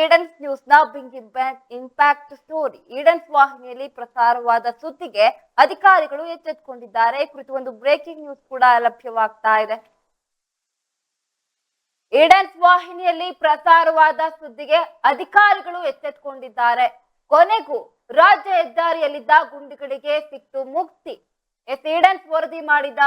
ಈಡನ್ಸ್ ನ್ಯೂಸ್ನ big impact story ಈಡನ್ಸ್ ವಾಹಿನಿಯಲ್ಲಿ ಪ್ರಸಾರವಾದ ಸುದ್ದಿಗೆ ಅಧಿಕಾರಿಗಳು ಎಚ್ಚೆತ್ತುಕೊಂಡಿದ್ದಾರೆ ಕುರಿತು ಒಂದು ಬ್ರೇಕಿಂಗ್ ನ್ಯೂಸ್ ಕೂಡ ಲಭ್ಯವಾಗ್ತಾ ಇದೆ. ಈಡನ್ಸ್ ವಾಹಿನಿಯಲ್ಲಿ ಪ್ರಸಾರವಾದ ಸುದ್ದಿಗೆ ಅಧಿಕಾರಿಗಳು ಎಚ್ಚೆತ್ತುಕೊಂಡಿದ್ದಾರೆ ಕೊನೆಗೂ ರಾಜ್ಯ ಹೆದ್ದಾರಿಯಲ್ಲಿದ್ದ ಗುಂಡಿಗಳಿಗೆ ಸಿಕ್ತು ಮುಕ್ತಿ. ಎಸ್ ಈಡನ್ಸ್ ವರದಿ ಮಾಡಿದ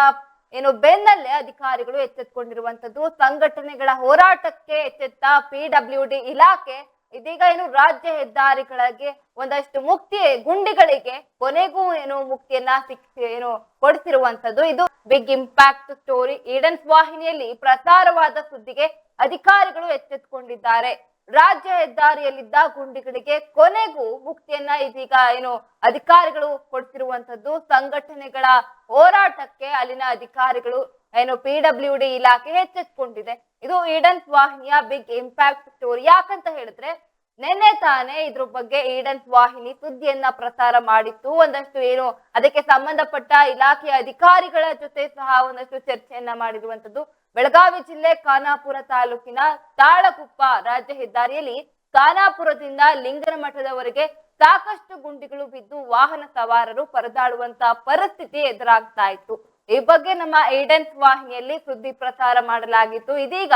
ಏನು ಬೆನ್ನಲ್ಲೇ ಅಧಿಕಾರಿಗಳು ಎಚ್ಚೆತ್ತುಕೊಂಡಿರುವಂತದ್ದು ಸಂಘಟನೆಗಳ ಹೋರಾಟಕ್ಕೆ ಎಚ್ಚೆತ್ತ ಪಿಡಬ್ಲ್ಯೂ ಡಿ ಇಲಾಖೆ ಇದೀಗ ಏನು ರಾಜ್ಯ ಹೆದ್ದಾರಿಗಳಿಗೆ ಒಂದಷ್ಟು ಮುಕ್ತಿ, ಗುಂಡಿಗಳಿಗೆ ಕೊನೆಗೂ ಏನು ಮುಕ್ತಿಯನ್ನ ಸಿಕ್, ಏನು ಕೊಡಿಸಿರುವಂತದ್ದು ಇದು ಬಿಗ್ ಇಂಪ್ಯಾಕ್ಟ್ ಸ್ಟೋರಿ. ಈಡನ್ಸ್ ವಾಹಿನಿಯಲ್ಲಿ ಪ್ರಸಾರವಾದ ಸುದ್ದಿಗೆ ಅಧಿಕಾರಿಗಳು ಎಚ್ಚೆತ್ತುಕೊಂಡಿದ್ದಾರೆ ರಾಜ್ಯ ಹೆದ್ದಾರಿಯಲ್ಲಿದ್ದ ಗುಂಡಿಗಳಿಗೆ ಕೊನೆಗೂ ಮುಕ್ತಿಯನ್ನ ಇದೀಗ ಏನು ಅಧಿಕಾರಿಗಳು ಕೊಡ್ತಿರುವಂತದ್ದು ಸಂಘಟನೆಗಳ ಹೋರಾಟಕ್ಕೆ ಅಲ್ಲಿನ ಅಧಿಕಾರಿಗಳು ಏನು ಪಿಡಬ್ಲ್ಯೂ ಡಿ ಇಲಾಖೆ ಎಚ್ಚೆತ್ತುಕೊಂಡಿದೆ ಇದು ಈಡನ್ ವಾಹಿನಿಯ ಬಿಗ್ ಇಂಪ್ಯಾಕ್ಟ್ ಸ್ಟೋರಿ. ಯಾಕಂತ ಹೇಳಿದ್ರೆ, ನಿನ್ನೆ ತಾನೇ ಇದ್ರ ಬಗ್ಗೆ ಈಡನ್ ವಾಹಿನಿ ಸುದ್ದಿಯನ್ನ ಪ್ರಸಾರ ಮಾಡಿತ್ತು. ಒಂದಷ್ಟು ಏನು ಅದಕ್ಕೆ ಸಂಬಂಧಪಟ್ಟ ಇಲಾಖೆಯ ಅಧಿಕಾರಿಗಳ ಜೊತೆ ಸಹ ಒಂದಷ್ಟು ಚರ್ಚೆಯನ್ನ ಮಾಡಿರುವಂತದ್ದು ಬೆಳಗಾವಿ ಜಿಲ್ಲೆ ಖಾನಾಪುರ ತಾಲೂಕಿನ ತಾಳಗುಪ್ಪ ರಾಜ್ಯ ಹೆದ್ದಾರಿಯಲ್ಲಿ ಖಾನಾಪುರದಿಂದ ಲಿಂಗನಮಠದವರೆಗೆ ಸಾಕಷ್ಟು ಗುಂಡಿಗಳು ಬಿದ್ದು ವಾಹನ ಸವಾರರು ಪರದಾಡುವಂತ ಪರಿಸ್ಥಿತಿ ಎದುರಾಗ್ತಾ ಇತ್ತು. ಈ ಬಗ್ಗೆ ನಮ್ಮ ಏಡೆನ್ಸ್ ವಾಹಿನಿಯಲ್ಲಿ ಸುದ್ದಿ ಪ್ರಸಾರ ಮಾಡಲಾಗಿತ್ತು. ಇದೀಗ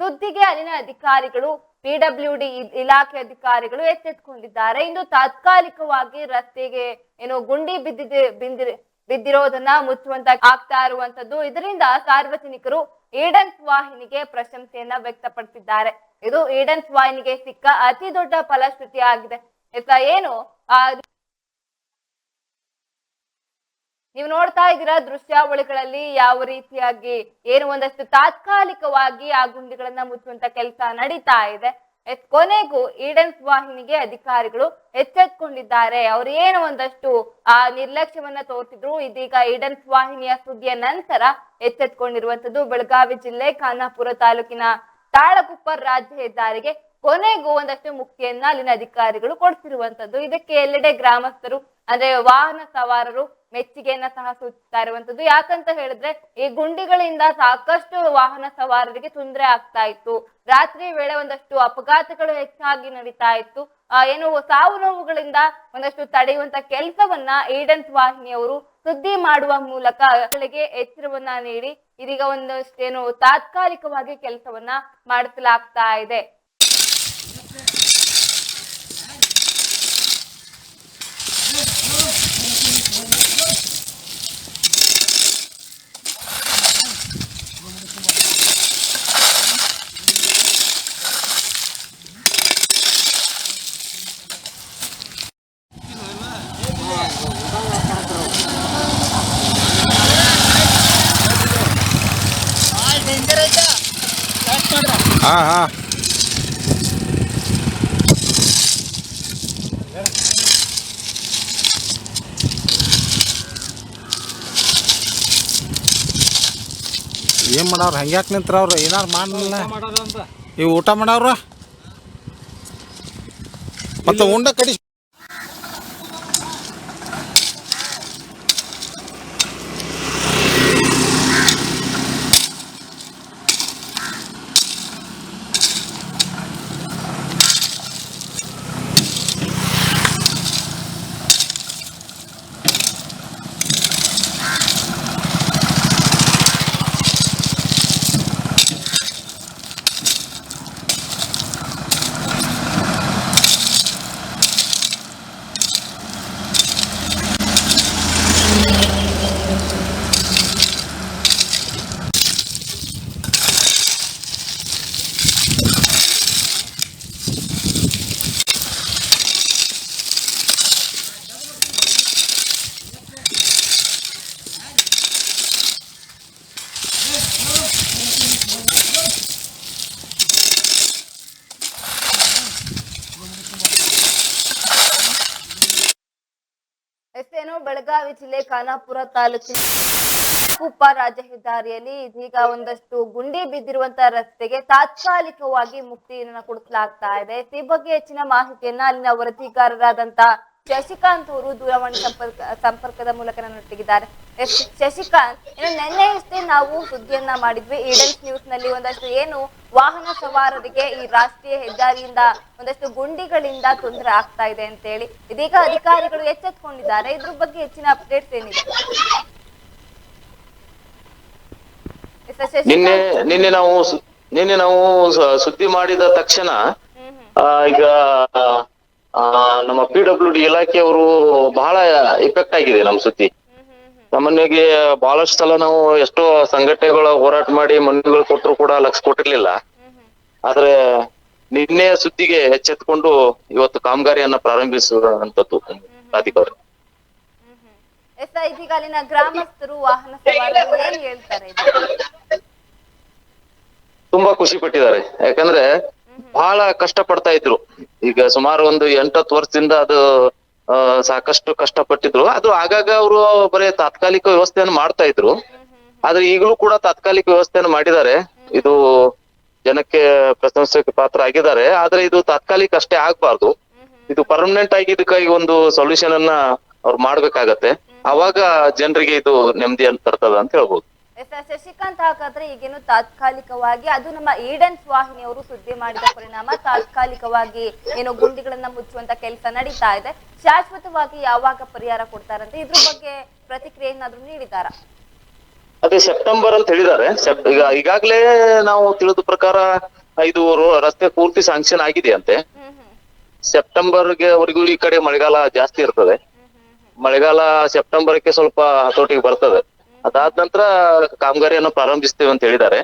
ಸುದ್ದಿಗೆ ಅಲ್ಲಿನ ಅಧಿಕಾರಿಗಳು ಪಿಡಬ್ಲ್ಯೂ ಡಿ ಇಲಾಖೆ ಅಧಿಕಾರಿಗಳು ಎಚ್ಚೆತ್ತುಕೊಂಡಿದ್ದಾರೆ ಇಂದು ತಾತ್ಕಾಲಿಕವಾಗಿ ರಸ್ತೆಗೆ ಏನು ಗುಂಡಿ ಬಿದ್ದಿದೆ, ಬಿಂದಿದೆ ಬಿದ್ದಿರೋದನ್ನ ಮುಚ್ಚುವಂತ ಆಗ್ತಾ ಇರುವಂತದ್ದು. ಇದರಿಂದ ಸಾರ್ವಜನಿಕರು ಈಡನ್ಸ್ ವಾಹಿನಿಗೆ ಪ್ರಶಂಸೆಯನ್ನ ವ್ಯಕ್ತಪಡಿಸಿದ್ದಾರೆ. ಇದು ಈಡನ್ಸ್ ವಾಹಿನಿಗೆ ಸಿಕ್ಕ ಅತಿ ದೊಡ್ಡ ಫಲಶ್ರುತಿ ಆಗಿದೆ. ಏನು? ನೀವು ನೋಡ್ತಾ ಇದ್ದೀರಾ ದೃಶ್ಯಾವಳಿಗಳಲ್ಲಿ ಯಾವ ರೀತಿಯಾಗಿ ಏನು ಒಂದಷ್ಟು ತಾತ್ಕಾಲಿಕವಾಗಿ ಆ ಗುಂಡಿಗಳನ್ನ ಮುಚ್ಚುವಂತ ಕೆಲಸ ನಡೀತಾ ಇದೆ. ಕೊನೆಗೂ ಈಡನ್ಸ್ ವಾಹಿನಿಗೆ ಅಧಿಕಾರಿಗಳು ಎಚ್ಚೆತ್ಕೊಂಡಿದ್ದಾರೆ. ಅವ್ರು ಏನು ಒಂದಷ್ಟು, ಆ, ನಿರ್ಲಕ್ಷ್ಯವನ್ನ ತೋರ್ತಿದ್ರು. ಇದೀಗ ಈಡನ್ಸ್ ವಾಹಿನಿಯ ಸುದ್ದಿಯ ನಂತರ ಎಚ್ಚೆತ್ಕೊಂಡಿರುವಂತದ್ದು ಬೆಳಗಾವಿ ಜಿಲ್ಲೆ ಖಾನಾಪುರ ತಾಲೂಕಿನ ತಾಳಗುಪ್ಪ ರಾಜ್ಯ ಹೆದ್ದಾರಿಗೆ. ಕೊನೆಗೂ ಒಂದಷ್ಟು ಮುಕ್ತಿಯನ್ನ ಅಲ್ಲಿನ ಅಧಿಕಾರಿಗಳು ಕೊಡ್ತಿರುವಂತದ್ದು ಇದಕ್ಕೆ ಎಲ್ಲೆಡೆ ಗ್ರಾಮಸ್ಥರು, ಅಂದ್ರೆ ವಾಹನ ಸವಾರರು ಮೆಚ್ಚುಗೆಯನ್ನ ಸಹ ಸೂಚಿಸ್ತಾ ಇರುವಂತದ್ದು ಯಾಕಂತ ಹೇಳಿದ್ರೆ, ಈ ಗುಂಡಿಗಳಿಂದ ಸಾಕಷ್ಟು ವಾಹನ ಸವಾರರಿಗೆ ತೊಂದರೆ ಆಗ್ತಾ ಇತ್ತು. ರಾತ್ರಿ ವೇಳೆ ಒಂದಷ್ಟು ಅಪಘಾತಗಳು ಹೆಚ್ಚಾಗಿ ನಡೀತಾ ಇತ್ತು. ಆ, ಏನು ಸಾವು ನೋವುಗಳಿಂದ ಒಂದಷ್ಟು ತಡೆಯುವಂತ ಕೆಲಸವನ್ನ ಏಡೆನ್ಸ್ ವಾಹಿನಿಯವರು ಸುದ್ದಿ ಮಾಡುವ ಮೂಲಕ ಎಚ್ಚರವನ್ನ ನೀಡಿ, ಇದೀಗ ಒಂದಷ್ಟು ಏನು ತಾತ್ಕಾಲಿಕವಾಗಿ ಕೆಲಸವನ್ನ ಮಾಡಿಸಲಾಗ್ತಾ ಇದೆ. ಹಾ ಹಾ ಏನ್ ಮಾಡವ್ರ ಹಂಗ್ಯಾಕ್ ನಿಂತ್ರ ಅವ್ರು ಏನಾರು ಮಾಡಲಿಲ್ಲ. ಊಟ ಮಾಡವ್ರ? ಮತ್ತೆ ಉಂಡ ಕಡಿ ಬೆಳಗಾವಿ ಜಿಲ್ಲೆ ಖಾನಾಪುರ ತಾಲೂಕಿನ ಕುಪ್ಪ ರಾಜ್ಯ ಹೆದ್ದಾರಿಯಲ್ಲಿ ಇದೀಗ ಒಂದಷ್ಟು ಗುಂಡಿ ಬಿದ್ದಿರುವಂತ ರಸ್ತೆಗೆ ತಾತ್ಕಾಲಿಕವಾಗಿ ಮುಕ್ತಿಯನ್ನ ಕೊಡಿಸಲಾಗ್ತಾ ಇದೆ. ಈ ಬಗ್ಗೆ ಹೆಚ್ಚಿನ ಮಾಹಿತಿಯನ್ನ ಅಲ್ಲಿನ ವರದಿಗಾರರಾದಂತ ಶಶಿಕಾಂತ್ ಅವರು ದೂರವಾಣಿ ಸಂಪರ್ಕ ಸಂಪರ್ಕದ ಮೂಲಕ ನನ್ನೊಟ್ಟಿಗಿದ್ದಾರೆ. ಶಶಿಕಾಂತ್ ಇನ್ನು ನಿನ್ನೆ ಅಷ್ಟೇ ನಾವು ಸುದ್ದಿಯನ್ನ ಮಾಡಿದ್ವಿ ಈಡನ್ ನ್ಯೂಸ್ನಲ್ಲಿ ಒಂದಷ್ಟು ಏನು ವಾಹನ ಸವಾರರಿಗೆ ಈ ರಾಷ್ಟ್ರೀಯ ಹೆದ್ದಾರಿಯಿಂದ ಒಂದಷ್ಟು ಗುಂಡಿಗಳಿಂದ ತೊಂದರೆ ಆಗ್ತಾ ಇದೆ ಅಂತ ಹೇಳಿ ಇದೀಗ ಅಧಿಕಾರಿಗಳು ಎಚ್ಚೆತ್ಕೊಂಡಿದ್ದಾರೆ. ಇದ್ರ ಬಗ್ಗೆ ಹೆಚ್ಚಿನ ಅಪ್ಡೇಟ್ಸ್ ಏನಿದೆ? ನಿನ್ನೆ ನಿನ್ನೆ ನಾವು ನಿನ್ನೆ ನಾವು ಸುದ್ದಿ ಮಾಡಿದ ತಕ್ಷಣ ಈಗ ನಮ್ಮ ಪಿ ಡಬ್ಲ್ಯೂ ಡಿ ಇಲಾಖೆಯವರು ಬಹಳ ಇಫೆಕ್ಟ್ ಆಗಿದೆ ನಮ್ಮ ಸುದ್ದಿ. ಸಾಮಾನ್ಯವಾಗಿ ಬಹಳಷ್ಟು ಸಲ ನಾವು ಎಷ್ಟೋ ಸಂಘಟನೆಗಳ ಹೋರಾಟ ಮಾಡಿ ಮನವಿಗಳು ಕೊಟ್ಟರು ಕೂಡ ಲಕ್ಷ ಕೊಟ್ಟಿರ್ಲಿಲ್ಲ. ಆದ್ರೆ ನಿನ್ನೆ ಸುದ್ದಿಗೆ ಎಚ್ಚೆತ್ಕೊಂಡು ಇವತ್ತು ಕಾಮಗಾರಿಯನ್ನ ಪ್ರಾರಂಭಿಸುವಂತದ್ದು ಪ್ರಾಧಿಕಾರ. ಹ್ಮ್ ಹ್ಮ್. ಎಸ್ ಇದೀಗ ಅಲ್ಲಿನ ಗ್ರಾಮಸ್ಥರು ವಾಹನ ಸವಾರರು ಏನ್ ಹೇಳ್ತಾರೆ? ತುಂಬಾ ಖುಷಿ ಪಟ್ಟಿದ್ದಾರೆ. ಯಾಕಂದ್ರೆ ಬಹಳ ಕಷ್ಟ ಪಡ್ತಾ ಇದ್ರು. ಈಗ ಸುಮಾರು ಒಂದು ಎಂಟತ್ತು ವರ್ಷದಿಂದ ಅದು ಸಾಕಷ್ಟು ಕಷ್ಟಪಟ್ಟಿದ್ರು. ಅದು ಆಗಾಗ ಅವರು ಬರೀ ತಾತ್ಕಾಲಿಕ ವ್ಯವಸ್ಥೆಯನ್ನು ಮಾಡ್ತಾ ಇದ್ರು. ಆದ್ರೆ ಈಗಲೂ ಕೂಡ ತಾತ್ಕಾಲಿಕ ವ್ಯವಸ್ಥೆಯನ್ನು ಮಾಡಿದ್ದಾರೆ. ಇದು ಜನಕ್ಕೆ ಪ್ರಶಂಸೆಗೆ ಪಾತ್ರ ಆಗಿದ್ದಾರೆ. ಆದ್ರೆ ಇದು ತಾತ್ಕಾಲಿಕ ಅಷ್ಟೇ ಆಗ್ಬಾರ್ದು. ಇದು ಪರ್ಮನೆಂಟ್ ಆಗಿ ಇದಕ್ಕಾಗಿ ಒಂದು ಸೊಲ್ಯೂಷನ್ ಅನ್ನ ಅವ್ರು ಮಾಡ್ಬೇಕಾಗತ್ತೆ. ಅವಾಗ ಜನರಿಗೆ ಇದು ನೆಮ್ಮದಿಯನ್ನು ತರ್ತದ ಅಂತ ಹೇಳ್ಬೋದು. ಎಸ್ ಆರ್ ಶಶಿಕಾಂತ್ ಹಾಗಾದ್ರೆ ಈಗೇನು ತಾತ್ಕಾಲಿಕವಾಗಿ ಅದು ನಮ್ಮ ಈಡನ್ಸ್ ವಾಹಿನಿಯವರು ಸುದ್ದಿ ಮಾಡಿದ ಪರಿಣಾಮ ತಾತ್ಕಾಲಿಕವಾಗಿ ಏನೋ ಗುಂಡಿಗಳನ್ನ ಮುಚ್ಚುವಂತ ಕೆಲಸ ನಡೀತಾ ಇದೆ. ಶಾಶ್ವತವಾಗಿ ಯಾವಾಗ ಪರಿಹಾರ ಕೊಡ್ತಾರಂತೆ ಇದ್ರ ಬಗ್ಗೆ ಪ್ರತಿಕ್ರಿಯೆ ಏನಾದ್ರು ನೀಡಿದಾರ ಅದೇ ಸೆಪ್ಟೆಂಬರ್ ಅಂತ ಹೇಳಿದ್ದಾರೆ. ಈಗ ಈಗಾಗಲೇ ನಾವು ತಿಳಿದ ಪ್ರಕಾರ ಇದು ರಸ್ತೆ ಪೂರ್ತಿ ಸ್ಯಾಂಕ್ಷನ್ ಆಗಿದೆ ಅಂತೆ ಸೆಪ್ಟೆಂಬರ್ಗೆ ವರೆಗೂ ಈ ಕಡೆ ಮಳೆಗಾಲ ಜಾಸ್ತಿ ಇರ್ತದೆ. ಮಳೆಗಾಲ ಸೆಪ್ಟೆಂಬರ್ಗೆ ಸ್ವಲ್ಪ ಹತೋಟಿಗೆ ಬರ್ತದೆ. ಅದಾದ ನಂತರ ಕಾಮಗಾರಿಯನ್ನು ಪ್ರಾರಂಭಿಸ್ತೇವೆ ಅಂತ ಹೇಳಿದ್ದಾರೆ.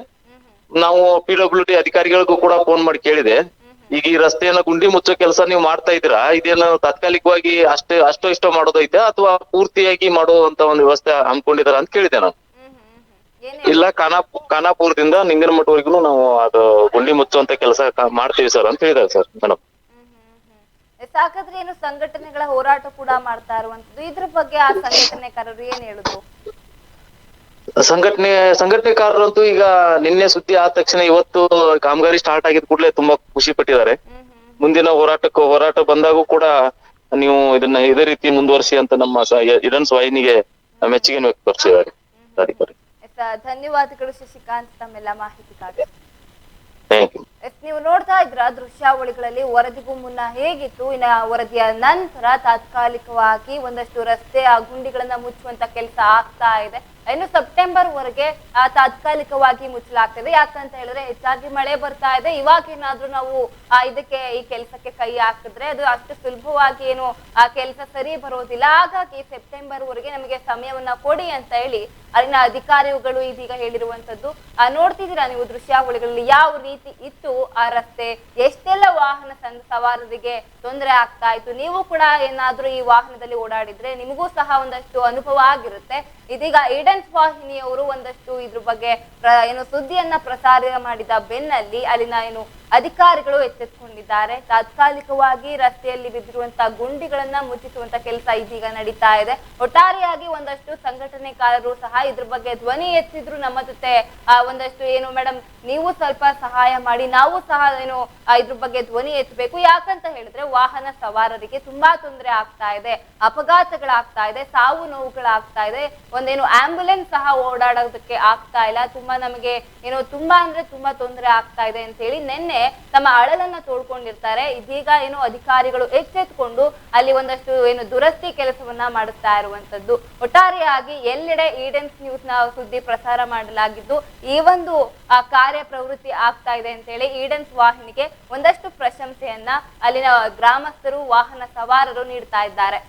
ನಾವು ಪಿ ಡಬ್ಲ್ಯೂ ಡಿ ಅಧಿಕಾರಿಗಳಿಗೂ ಕೂಡ ಫೋನ್ ಮಾಡಿ ಕೇಳಿದೆ. ಈಗ ಈ ರಸ್ತೆಯನ್ನ ಗುಂಡಿ ಮುಚ್ಚೋ ಕೆಲಸ ನೀವು ಮಾಡ್ತಾ ಇದ್ದೀರಾ? ಇದೇನು ತಾತ್ಕಾಲಿಕವಾಗಿ ಅಷ್ಟೇ, ಅಷ್ಟೋ ಇಷ್ಟೋ ಮಾಡೋದೈತೆ ಅಥವಾ ಪೂರ್ತಿಯಾಗಿ ಮಾಡುವಂತ ಒಂದು ವ್ಯವಸ್ಥೆ ಹಮ್ಮಿಕೊಂಡಿದಾರ ಅಂತ ಕೇಳಿದೆ ನಾನು. ಇಲ್ಲ ಖಾನಾಪು ಖಾನಾಪುರದಿಂದ ನಿಂಗನಮಠವರೆಗೂ ನಾವು ಅದು ಗುಂಡಿ ಮುಚ್ಚುವಂತ ಕೆಲಸ ಮಾಡ್ತೀವಿ ಸರ್ ಅಂತ ಹೇಳಿದ್ದಾರೆ ಸರ್ ಮೇಡಮ್ ಹಾಗಾದ್ರೆ ಏನು ಸಂಘಟನೆಗಳ ಹೋರಾಟ ಕೂಡ ಮಾಡ್ತಾ ಇರುವಂತದ್ದು ಇದ್ರ ಬಗ್ಗೆ ಆ ಸಂಘಟನೆಕಾರರು ಏನ್ ಹೇಳುದು? ಸಂಘಟನೆ ಸಂಘಟನೆಕಾರರಂತೂ ಈಗ ನಿನ್ನೆ ಸುದ್ದಿ ಆದ ತಕ್ಷಣ ಇವತ್ತು ಕಾಮಗಾರಿ ಸ್ಟಾರ್ಟ್ ಆಗಿದ್ ಕೂಡಲೇ ತುಂಬಾ ಖುಷಿ ಪಟ್ಟಿದ್ದಾರೆ. ಮುಂದಿನ ಹೋರಾಟಕ್ಕೆ ಹೋರಾಟ ಬಂದಾಗೂ ಕೂಡ ನೀವು ಇದನ್ನ ಇದೇ ರೀತಿ ಮುಂದುವರಿಸಿ ಅಂತ ನಮ್ಮ ಇಡನ್ಸ್ ವಾಹಿನಿಗೆ ಮೆಚ್ಚುಗೆ ವ್ಯಕ್ತಪಡಿಸಿದ್ದಾರೆ. ಧನ್ಯವಾದಗಳು ಶಶಿಕಾಂತ್ ತಮ್ಮೆಲ್ಲ ಮಾಹಿತಿಗಾಗಿ. ನೀವು ನೋಡ್ತಾ ಇದ್ರ ದೃಶ್ಯಾವಳಿಗಳಲ್ಲಿ ವರದಿಗೂ ಮುನ್ನ ಹೇಗಿತ್ತು ಇನ್ನ ವರದಿಯ ನಂತರ ತಾತ್ಕಾಲಿಕವಾಗಿ ಒಂದಷ್ಟು ರಸ್ತೆ ಆ ಗುಂಡಿಗಳನ್ನ ಮುಚ್ಚುವಂತ ಕೆಲಸ ಆಗ್ತಾ ಇದೆ. ಇನ್ನು ಸೆಪ್ಟೆಂಬರ್ ವರೆಗೆ ತಾತ್ಕಾಲಿಕವಾಗಿ ಮುಚ್ಚಲಾಗ್ತದೆ. ಯಾಕಂತ ಹೇಳಿದ್ರೆ ಹೆಚ್ಚಾಗಿ ಮಳೆ ಬರ್ತಾ ಇದೆ. ಇವಾಗ ಏನಾದ್ರೂ ನಾವು ಇದಕ್ಕೆ, ಈ ಕೆಲಸಕ್ಕೆ ಕೈ ಹಾಕಿದ್ರೆ ಅದು ಅಷ್ಟು ಸುಲಭವಾಗಿ ಏನು, ಆ, ಕೆಲಸ ಸರಿ ಬರೋದಿಲ್ಲ. ಹಾಗಾಗಿ ಸೆಪ್ಟೆಂಬರ್ ವರೆಗೆ ನಮಗೆ ಸಮಯವನ್ನ ಕೊಡಿ ಅಂತ ಹೇಳಿ ಅಲ್ಲಿನ ಅಧಿಕಾರಿಗಳು ಇದೀಗ ಹೇಳಿರುವಂತದ್ದು ಆ, ನೋಡ್ತಿದ್ದೀರಾ ನೀವು ದೃಶ್ಯಾವಳಿಗಳಲ್ಲಿ ಯಾವ ರೀತಿ ಇತ್ತು ಆ ರಸ್ತೆ? ಎಷ್ಟೆಲ್ಲ ವಾಹನ ಸವಾರರಿಗೆ ತೊಂದರೆ ಆಗ್ತಾ ಇತ್ತು? ನೀವು ಕೂಡ ಏನಾದ್ರೂ ಈ ವಾಹನದಲ್ಲಿ ಓಡಾಡಿದ್ರೆ ನಿಮಗೂ ಸಹ ಒಂದಷ್ಟು ಅನುಭವ ಆಗಿರುತ್ತೆ. ಇದೀಗ ಈಡೆನ್ಸ್ ವಾಹಿನಿಯವರು ಒಂದಷ್ಟು ಇದ್ರ ಬಗ್ಗೆ ಏನು ಸುದ್ದಿಯನ್ನ ಪ್ರಸಾರ ಮಾಡಿದ ಬೆನ್ನಲ್ಲಿ ಅಲ್ಲಿನ ಏನು ಅಧಿಕಾರಿಗಳು ಎಚ್ಚೆತ್ತುಕೊಂಡಿದ್ದಾರೆ. ತಾತ್ಕಾಲಿಕವಾಗಿ ರಸ್ತೆಯಲ್ಲಿ ಬಿದ್ದಿರುವಂತಹ ಗುಂಡಿಗಳನ್ನ ಮುಚ್ಚಿಸುವಂತ ಕೆಲಸ ಇದೀಗ ನಡೀತಾ ಇದೆ. ಒಟ್ಟಾರೆಯಾಗಿ ಒಂದಷ್ಟು ಸಂಘಟನೆಕಾರರು ಸಹ ಇದ್ರ ಬಗ್ಗೆ ಧ್ವನಿ ಎತ್ತಿದ್ರು ನಮ್ಮ ಜೊತೆ. ಆ, ಒಂದಷ್ಟು ಏನು ಮೇಡಮ್ ನೀವು ಸ್ವಲ್ಪ ಸಹಾಯ ಮಾಡಿ ನಾವು ಸಹ ಏನು ಇದ್ರ ಬಗ್ಗೆ ಧ್ವನಿ ಎತ್ತಬೇಕು. ಯಾಕಂತ ಹೇಳಿದ್ರೆ ವಾಹನ ಸವಾರರಿಗೆ ತುಂಬಾ ತೊಂದರೆ ಆಗ್ತಾ ಇದೆ. ಅಪಘಾತಗಳಾಗ್ತಾ ಇದೆ ಸಾವು ನೋವುಗಳಾಗ್ತಾ ಇದೆ. ಒಂದೇನು ಆಂಬ್ಯುಲೆನ್ಸ್ ಸಹ ಓಡಾಡೋದಕ್ಕೆ ಆಗ್ತಾ ಇಲ್ಲ. ತುಂಬಾ ನಮಗೆ ಏನು ತುಂಬಾ ಅಂದ್ರೆ ತುಂಬಾ ತೊಂದರೆ ಆಗ್ತಾ ಇದೆ ಅಂತ ಹೇಳಿ ನಿನ್ನೆ ತಮ್ಮ ಅಳಲನ್ನ ತೋಡ್ಕೊಂಡಿರ್ತಾರೆ. ಇದೀಗ ಏನು ಅಧಿಕಾರಿಗಳು ಎಚ್ಚೆತ್ಕೊಂಡು ಅಲ್ಲಿ ಒಂದಷ್ಟು ಏನು ದುರಸ್ತಿ ಕೆಲಸವನ್ನ ಮಾಡುತ್ತಾ ಇರುವಂತದ್ದು. ಒಟ್ಟಾರೆಯಾಗಿ ಎಲ್ಲೆಡೆ ಈಡೆನ್ಸ್ ನ್ಯೂಸ್ನ ಸುದ್ದಿ ಪ್ರಸಾರ ಮಾಡಲಾಗಿದ್ದು, ಈ ಒಂದು ಕಾರ್ಯ ಪ್ರವೃತ್ತಿ ಆಗ್ತಾ ಇದೆ ಅಂತ ಹೇಳಿ ಈಡೆನ್ಸ್ ವಾಹಿನಿಗೆ ಒಂದಷ್ಟು ಪ್ರಶಂಸೆಯನ್ನ ಅಲ್ಲಿನ ಗ್ರಾಮಸ್ಥರು, ವಾಹನ ಸವಾರರು ನೀಡ್ತಾ ಇದ್ದಾರೆ.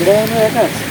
ぐらいのやからです。